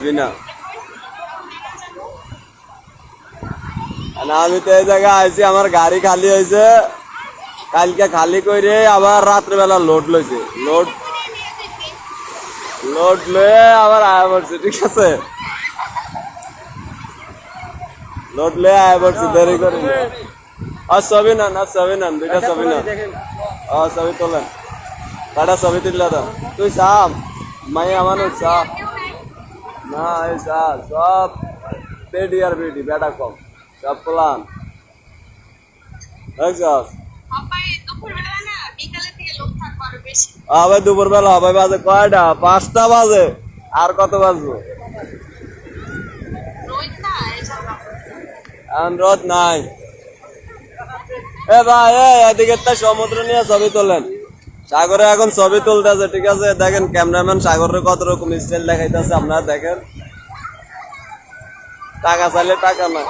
বিনা না আমি তো এই জায়গায় আইছি আমার গাড়ি খালি হয়েছে। কালকে খালি করে আবার রাত্রেবেলা লোড লইছে। লোড লোড লয়ে আবার আয়া পড়ছে ঠিক আছে? লোড লয়ে আয়া পড়ছে দেরি করে আর ছবি না না ছবি না দুইটা ছবি না ও ছবি তোলেন। কটা ছবি তুললা তুই সাম মাই আমার সাপ না এই সা সব পেডি আর বেডি বেটা কম সব প্লান আবে দুপুর বেলা হবে বাজে কয়টা? পাঁচটা বাজে। আর কত বাজবো? রোদ নাই এ ভাই এদিকে সমুদ্র নিয়ে ছবি তোলেন। সাগরে এখন ছবি তুলতেছে ঠিক আছে? দেখেন ক্যামেরাম্যান সাগরের কত রকম স্টাইল দেখাইতেছে আপনারা দেখেন। টাকা চাইলে টাকা না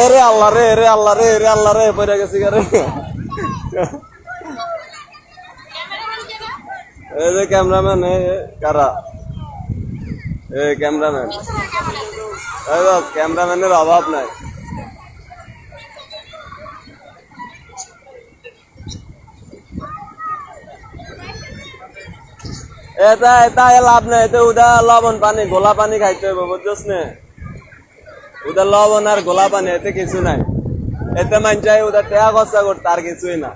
এ রে আল্লাহ রে এ রে আল্লাহ রে এ রে আল্লাহ রে পড়ে গেছি রে। ক্যামেরাম্যান কেনা এই যে ক্যামেরাম্যান এ এ, কারা? এ ক্যামেরাম্যান। এই ক্যামেরাম্যানের অভাব নাই। এটা এটা লাভ নাই, এতে উদা লবণ পানি, গোলা পানি খাইতে হইব, বুঝছস নে? উদা লবণ আর গোলা পানি, এতে কিছু নাই। এতে মান উদা টেয়া খরচা করতে আর কিছুই না।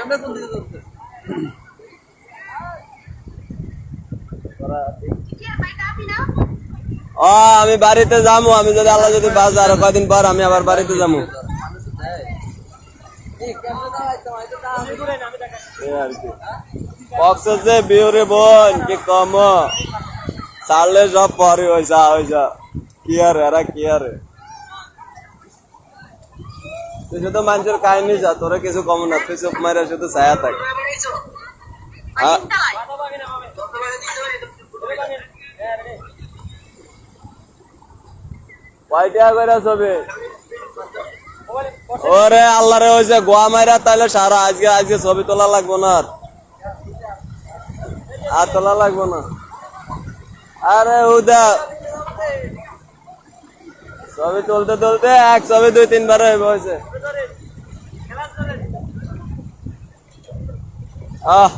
এটা ও আমি বাড়িতে যাব আমি যদি আল্লাহ যদি বাস আরও কয়দিন পর আমি আবার বাড়িতে যাব যে কি কম? চাললে সব পরে হয়েছা হয়েছা কি আর এরা, কি আর? তুই শুধু মানুষের কাহিনী যা, তোরা কিছু কম না, তুই চুপ মারে শুধু ছায়া থাক। হ্যাঁ? কয়টা করে ছবি? ওরে আল্লাহ রে হয়েছে গোয়া মাইরা তাহলে সারা আজকে আজকে ছবি তোলা লাগবো না আর। আর তোলা লাগবো না। আরে উদা। ছবি তুলতে তুলতে এক ছবি দুই তিনবার হয়ে হয়েছে আহ।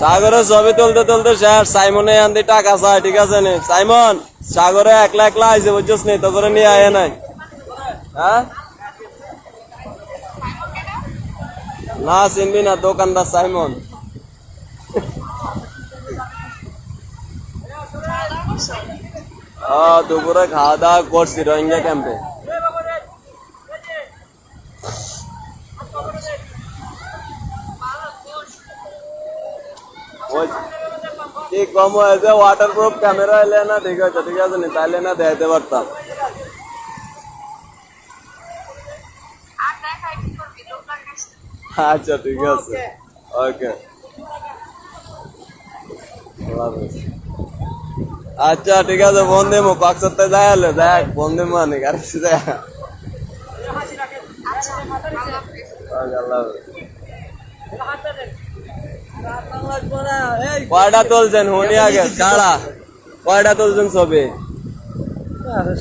সাগরে ছবি তুলতে তুলতে শেষ সাইমনে আনতে টাকা চায়, ঠিক আছে নি? সাইমন! সাগরে একলা একলা আইছে বুঝছিস নি? তো করে নিয়ে আয় নাই। হ্যাঁ? না, চিনবি না, দোকানদার সাইমন। দুপুরে খাওয়া দাওয়া করছি রোহিঙ্গা ক্যাম্পে। ওই কি কম হয়েছে ওয়াটার প্রুফ ক্যামেরা এলে না ঠিক আছে ঠিক আছে নি তাইলে না দেখাতে পারতাম। আচ্ছা ঠিক আছে। ওকে আচ্ছা ঠিক আছে ফোন দেবো কক্সতে যাই হলে দেখ ফোন দেবো অনেক আর কিছু দেখ আচ্ছা হাফেজ ওকে, আল্লাহ হাফেজ। কয়টা তুলছেন? হুনি আগে। ছাড়া কয়টা তুলছেন ছবি?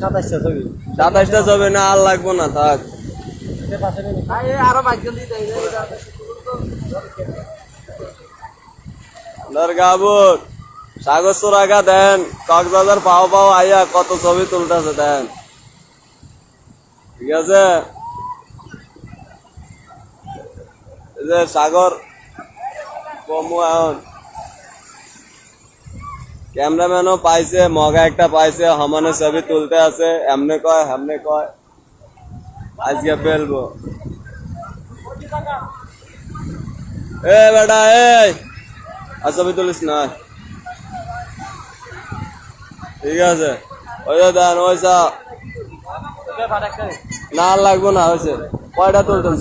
সাতাশটা ছবি। সাতাশটা ছবি? না আর লাগবো না থাক। দরগাবুর সাগর সুরাগা দেন। কক্সবাজার পাও পাও আইয়া কত ছবি তুলতেছে দেন। ঠিক আছে? সাগর কমু এখন ক্যামেরাম্যানও পাইছে, মগা একটা পাইছে সমানে ছবি তুলতে আছে, এমনে কয়, হেমনে কয়। আজকে ফেলব। এ বেটা এই আর ছবি তুলিস না। ঠিক আছে। ওই দেন ওইসা না লাগবো না, হয়েছে। কয়টা তুলতেন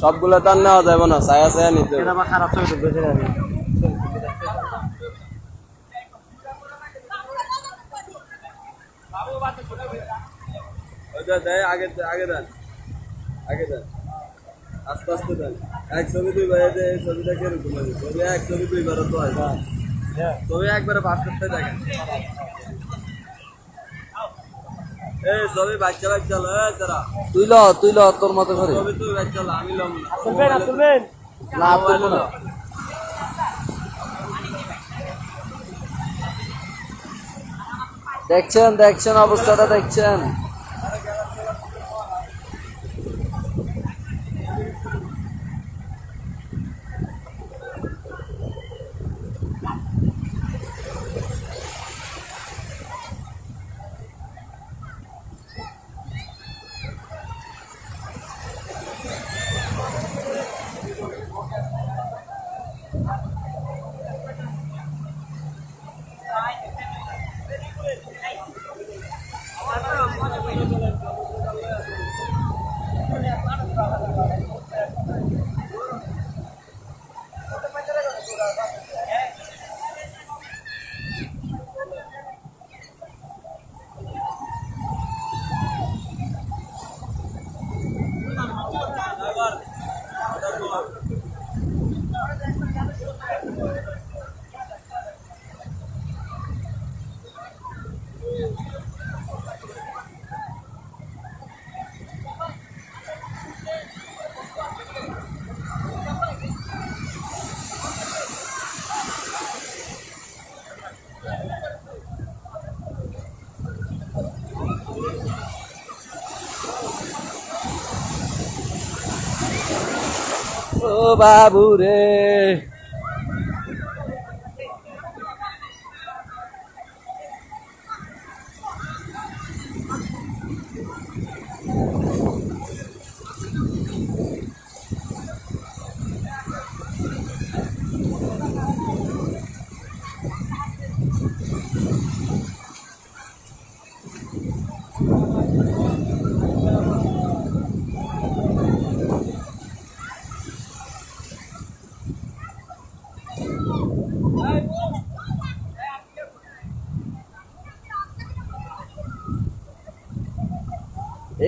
সবগুলো তার নেওয়া যাবে না ছায়া ছায়া নিতে। খারাপ ছবি আগে আগে দেন। আগে দেন। আস্তে আস্তে দেন। এক ছবি দুই এই ছবিটা কীরকম ছবি এক ছবি দুইবার তো হয়। হ্যাঁ। ছবি একবারে পাস করতে দেখেন এই ছবি বাচ্চা বাচ্চা লো এ যারা তুই ল তুই ল তোর মতো করে না। তুলবো না। দেখছেন দেখছেন অবস্থাটা দেখছেন ও বাবু রে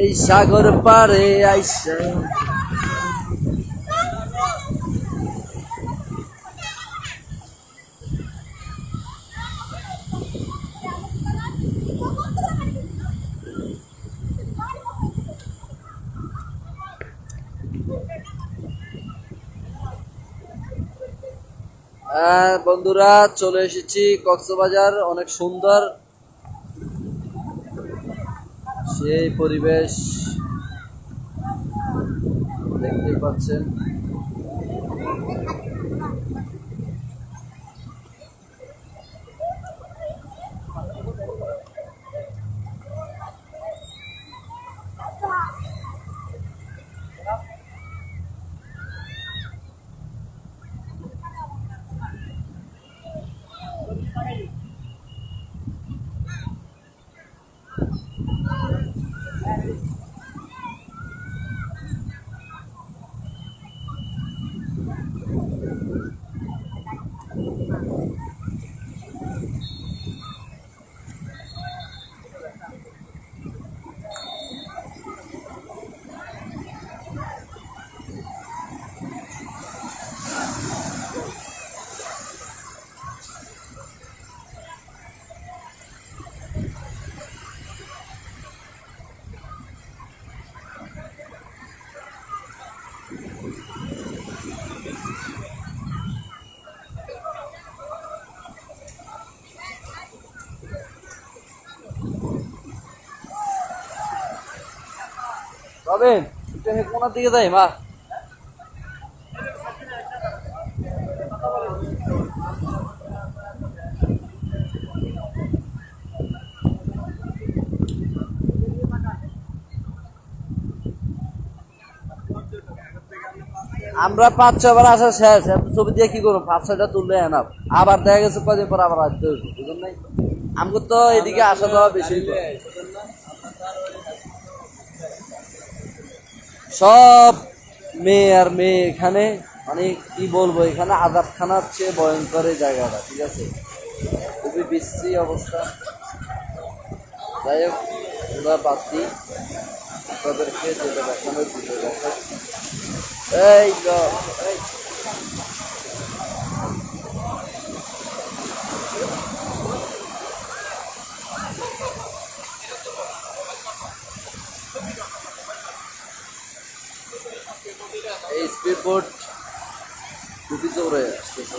এই সাগর পারে আইসা। হ্যাঁ বন্ধুরা চলে এসেছি কক্সবাজার অনেক সুন্দর। সেই পরিবেশ দেখতে পাচ্ছেন। রবেন একটু হে কোনার দিকে যাই, মা। আমরা পাঁচ ছবার আসা শেষ ছবি দিয়ে কি করব? পাঁচ ছয়টা তুললে এনা আবার দেখা গেছে কদিন পর আবার আসতে হইব আমাকে তো এদিকে আসা যাওয়া বেশি সব মেয়ে আর মেয়ে এখানে মানে কি বলব, এখানে আজাদখানার চেয়ে ভয়ঙ্কর জায়গাটা, ঠিক আছে? খুবই বিশ্রী অবস্থা। যাই হোক আমরা দিই তাদেরকে যেটা দেখানো দিতে এই এই স্পিড বোট দুটি জোরে আসতেছে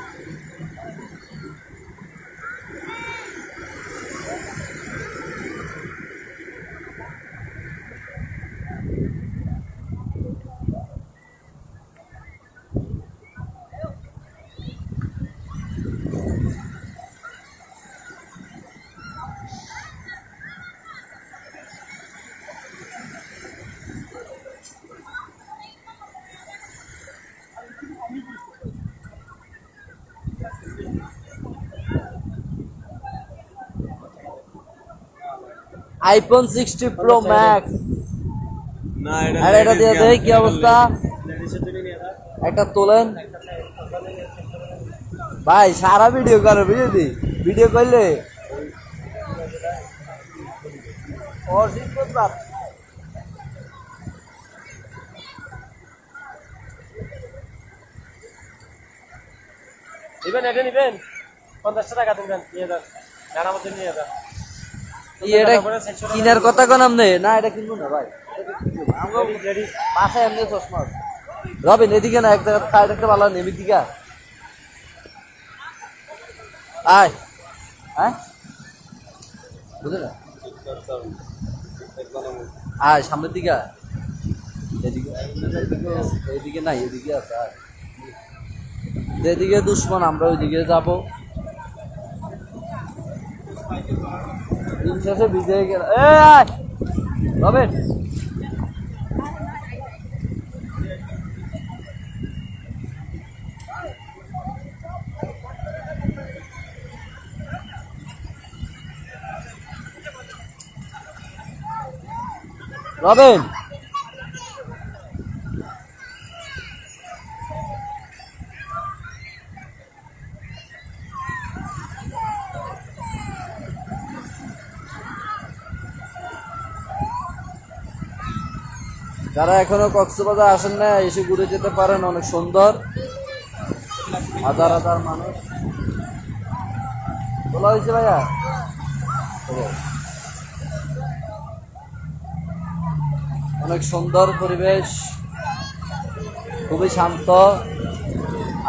আইফোন সিক্সটি প্রো ম্যাক্স আর এটা দিয়ে দেয় কি অবস্থা? একটা তোলেন। ভাই সারা ভিডিও করো বুঝলি? ভিডিও করলে। নিবেন এটা নিবেন। পঞ্চাশটা টাকা দিবেন নিয়ে যান। নিয়ে যান। কিনার কথা কোন আমনে না, এটা কিনবো না, ভাই না। পাশে এমনি চশমা। রবিন, এদিকে না, এক সাইড একটা ভালো দিকে আয়। আয় হ্যাঁ বুঝলি না আয়, সামনের দিকে এদিকে এদিকে- এদিকে নাই এদিকে আছে। যেদিকে দুশ্মন, আমরা ওইদিকে যাব দিন শেষে ভিজে গেল। রবেন রবেন যারা এখনও কক্সবাজার আসেন না এসে ঘুরে যেতে পারেন, অনেক সুন্দর। হাজার হাজার মানুষ। বলা হয়েছে ভাইয়া? অনেক সুন্দর পরিবেশ, খুবই শান্ত,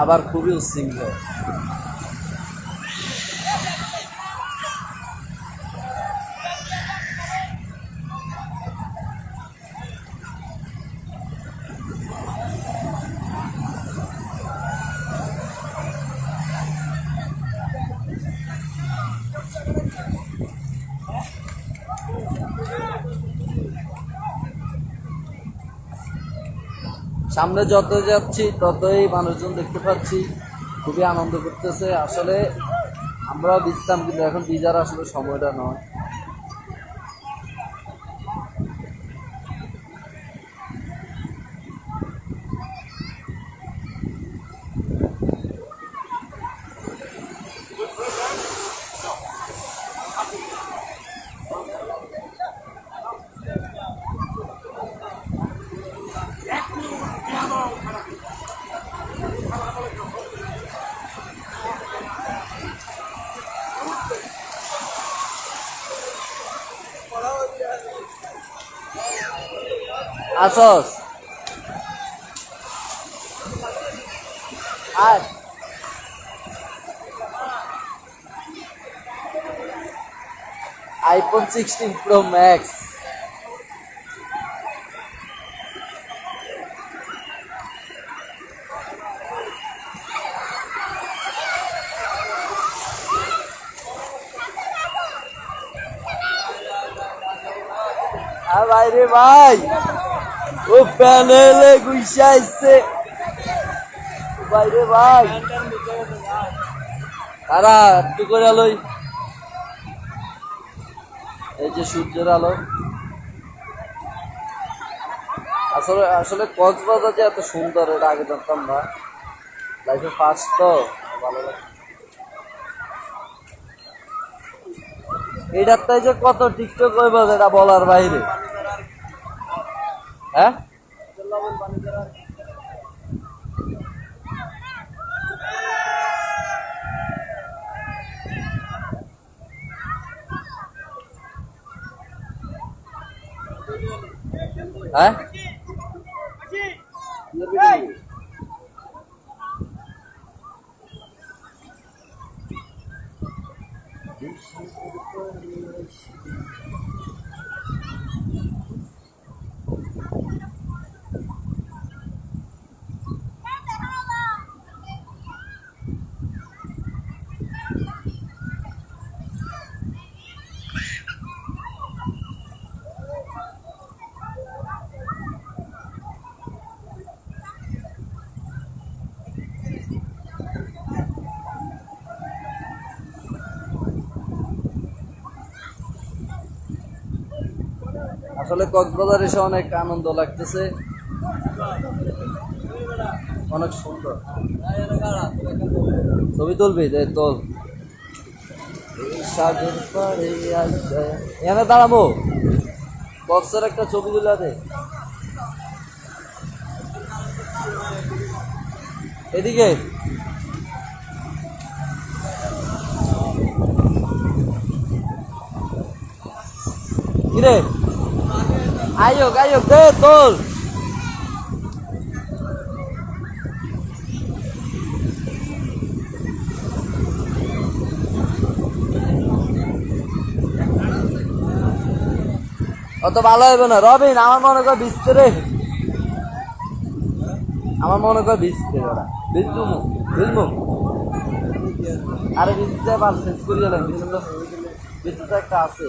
আবার খুবই উচ্ছৃঙ্খল। সামনে যত যাচ্ছি, ততই মানুষজন দেখতে পাচ্ছি। খুবই আনন্দ করতেছে। আসলে আমরাও দিচ্ছিলাম কিন্তু এখন বিজার আসলে সময়টা নয়। আসস। আর আইফোন সিক্সটিন প্রো ম্যাক্স ভাই। ও প্যানেলে গুইসা আসছে ভাই রে ভাই। তারা একটু করে আলোই এই যে সূর্যের আলো। আসলে আসলে কক্সবাজার যে এত সুন্দর, এটা আগে জানতাম না। লাইফে ফার্স্ট তো, ভালো লাগে। এটার তাই যে কত টিকটক হইব এটা বলার বাইরে। হ্যাঁ হ্যাঁ আসলে কক্সবাজার এসে অনেক আনন্দ লাগতেছে। অনেক সুন্দর। ছবি তুলবি? যে তোল। এখানে দাঁড়াবো। বক্সের একটা ছবি তুলে দে। এদিকে। কিরে? আয়োগ আয়োগ, দে, তোল। অত ভালো হবে না। রবিন, আমার মনে কর ভিজতে রে। আমার মনে কর ভিজতে ওরা। ভিজবো ভিজবো আরে ভিজতে পার শেষ করি গেলাম। ভিজতে তো একটা আছে।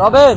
রবেন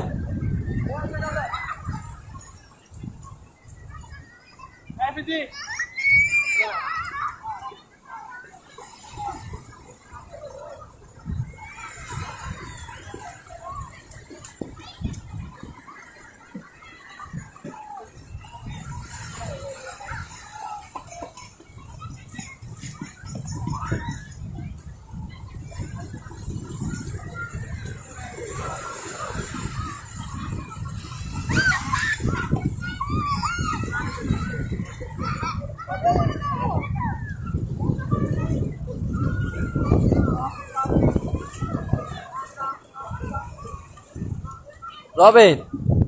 রবেন,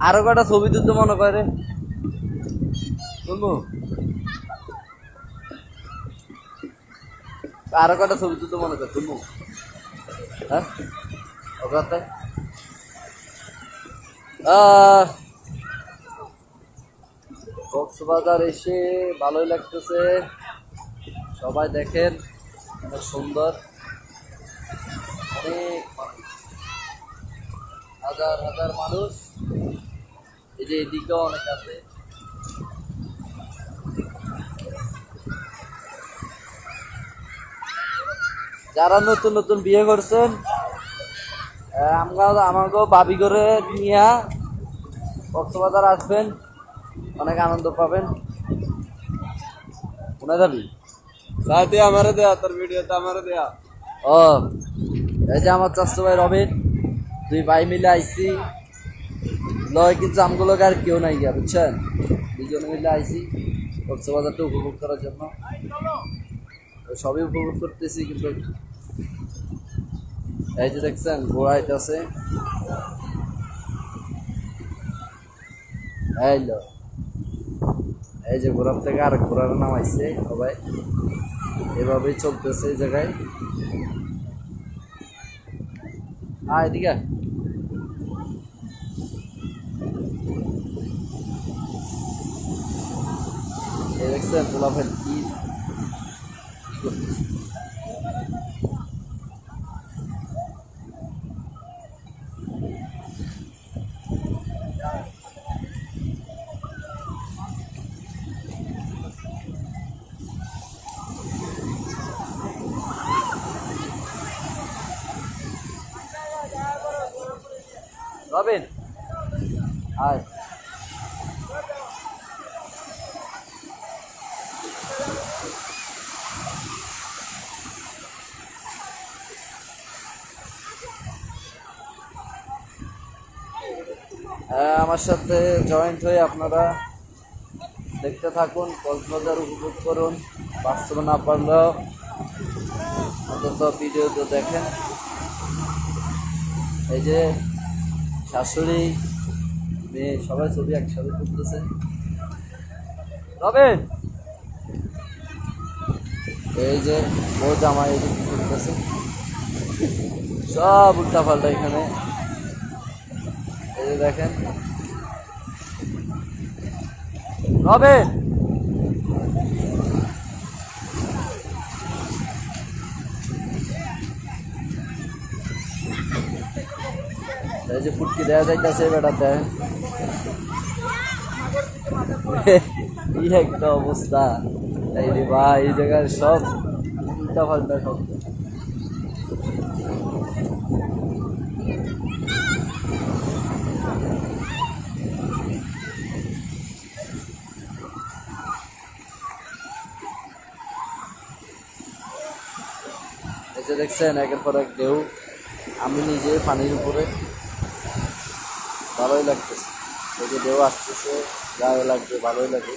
আরও কটা ছবি তুলতে মনে করে? শুনব? আরও কটা ছবি তুলতে মনে করে? তুমি হ্যাঁ? কক্সবাজার এসে ভালোই লাগতেছে। সবাই দেখেন, অনেক সুন্দর। অনেক হাজার হাজার মানুষ। এই যে এদিকেও অনেক আছে। যারা নতুন নতুন বিয়ে করছেন আমরা আমাকেও বাবি করে নিয়ে কক্সবাজার আসবেন অনেক আনন্দ পাবেন। কোনে যাবি? সাথে আমারে দেয়া তোর ভিডিওতে আমারে দেয়া। ও এই যে আমার চাষতো ভাই রবিন। দুই ভাই মিলে আইসি লয় কিন্তু আমগুলো আর কেউ নাই গিয়া, বুঝছেন? দুজনে মিলে আইসি কক্সবাজারটা উপভোগ করার জন্য। সবই উপভোগ করতেছি, কিন্তু এই যে দেখছেন, ঘোড়া আছে এই লো, এই যে ঘোড়ার থেকে আর ঘোড়ার নাম আইছে সবাই এভাবেই চলতেছে এই জায়গায়। আয় এদিকে আয়। এই দেখছেন গোলাপের কি কি করতেছে? রবিন আয় হ্যাঁ, আমার সাথে জয়েন্ট হয়ে আপনারা দেখতে থাকুন, কক্সবাজার উপভোগ করুন বাস্তবে না পারলেও অন্তত ভিডিওতে দেখেন। এই যে শাশুড়ি, মেয়ে, সবাই ছবি একসাথে তুলতেছে। রবেন! এই যে ও জামাই এই যে করতেছে। সব উল্টা পাল্টা এখানে। এই যে দেখেন। রবেন এই যে ফুটকি দেওয়া যাইতেছে বেটা দেয় কি একটা অবস্থা। এই রে ভাই, এই জায়গায় সব উল্টা পাল্টা সব দেখছেন, একের পর এক ঢেউ। আমি নিজে পানির উপরে ভালোই লাগতেছে। এই যে ঢেউ আসতেছে, গায়ে লাগবে, ভালোই লাগে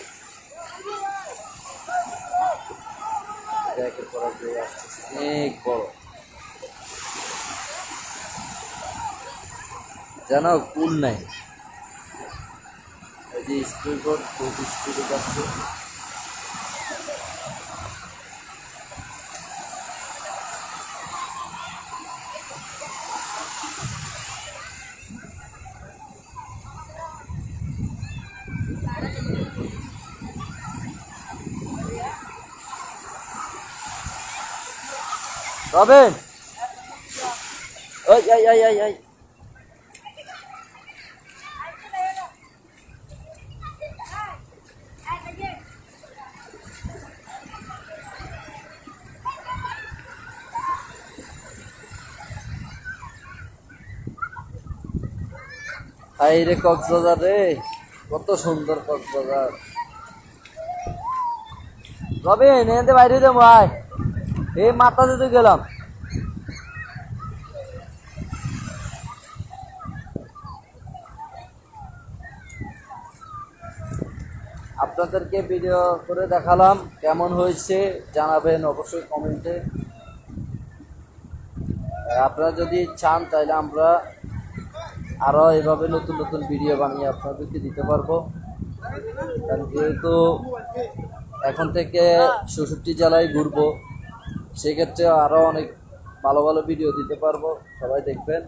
একের পর এক ঢেউ আসতেছে, অনেক বড়। যেন কুল নাই। এই যে স্পিড বোট খুব স্পিডে যাচ্ছে। রবেন। ওই, এই এই এই এই। হাই রে কক্সবাজার রে, কত সুন্দর কক্সবাজার। রবিন এতে বাইরে দে ভাই এই মাথা দিতে গেলাম। আপনাদেরকে ভিডিও করে দেখালাম কেমন হয়েছে, জানাবেন অবশ্যই কমেন্টে আপনারা যদি চান, তাহলে আমরা আরও এভাবে নতুন নতুন ভিডিও বানিয়ে আপনাদেরকে দিতে পারব। কারণ যেহেতু এখন থেকে ষষট্টি জেলায় ঘুরবো সেক্ষেত্রে আরও অনেক ভালো ভালো ভিডিও দিতে পারব, সবাই দেখবেন।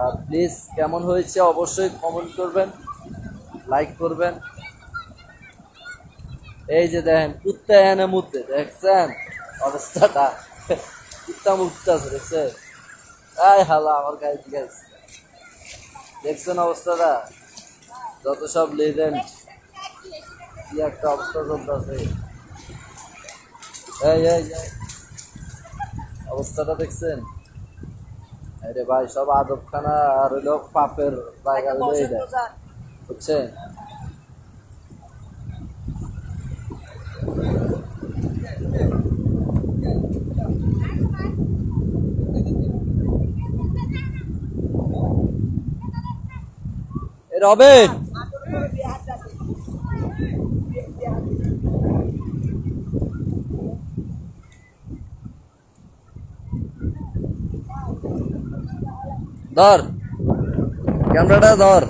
আর প্লিজ কেমন হয়েছে অবশ্যই কমেন্ট করবেন লাইক করবেন। এই যে দেখেন, কুত্তা এনে মুতে দেখছেন? অবস্থাটা। কুত্তা মুততে আছে, দেখছেন? আয় হালা, আমার গায়ে দিকে আসছে। দেখছেন অবস্থাটা? যত সব লেজেন্ড কি একটা অবস্থা চলতেছে। এই এই। অবস্থাটা দেখছেন? আরে ভাই সব আদবখানা আর হইল পাপের জায়গা হইল এইটা। বুঝছেন? রবেন! ধর। ক্যামেরাটা ধর।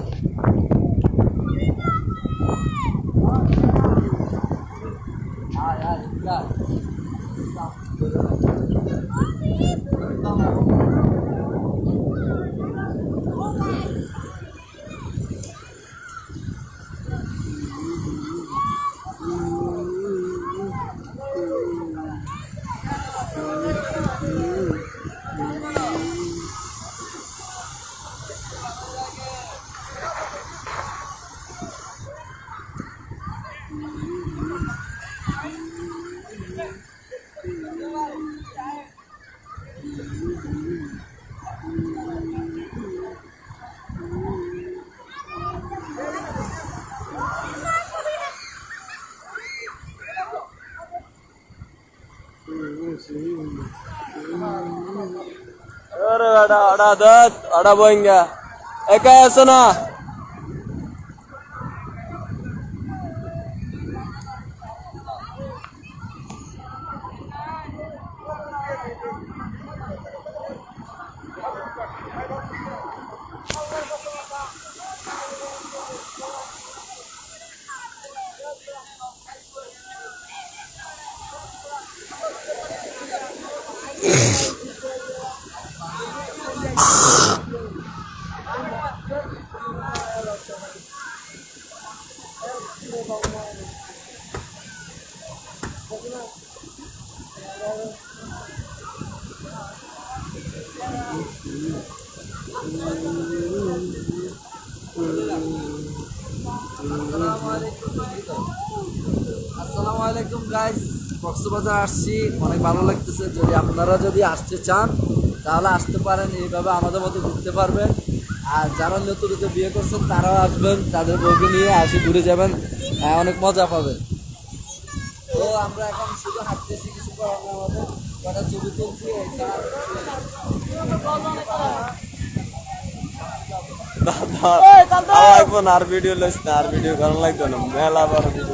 আড়া দাঁত আড়া বইঙ্গা একা আছে না? কক্সবাজার আসছি অনেক ভালো লাগতেছে। যদি আপনারা যদি আসতে চান তাহলে আসতে পারেন এইভাবে আমাদের মতো ঘুরতে পারবেন। আর যারা নতুন নতুন বিয়ে করছেন তারাও আসবেন তাদের বউকে নিয়ে আসি ঘুরে যাবেন হ্যাঁ, অনেক মজা পাবেন। তো আমরা এখন শুধু হাঁটতেছি কিছু করার আমাদের। কটা ছবি তুলছি আর ভিডিও লইস না আর ভিডিও করার লাগতো না। মেলা বড় ভিডিও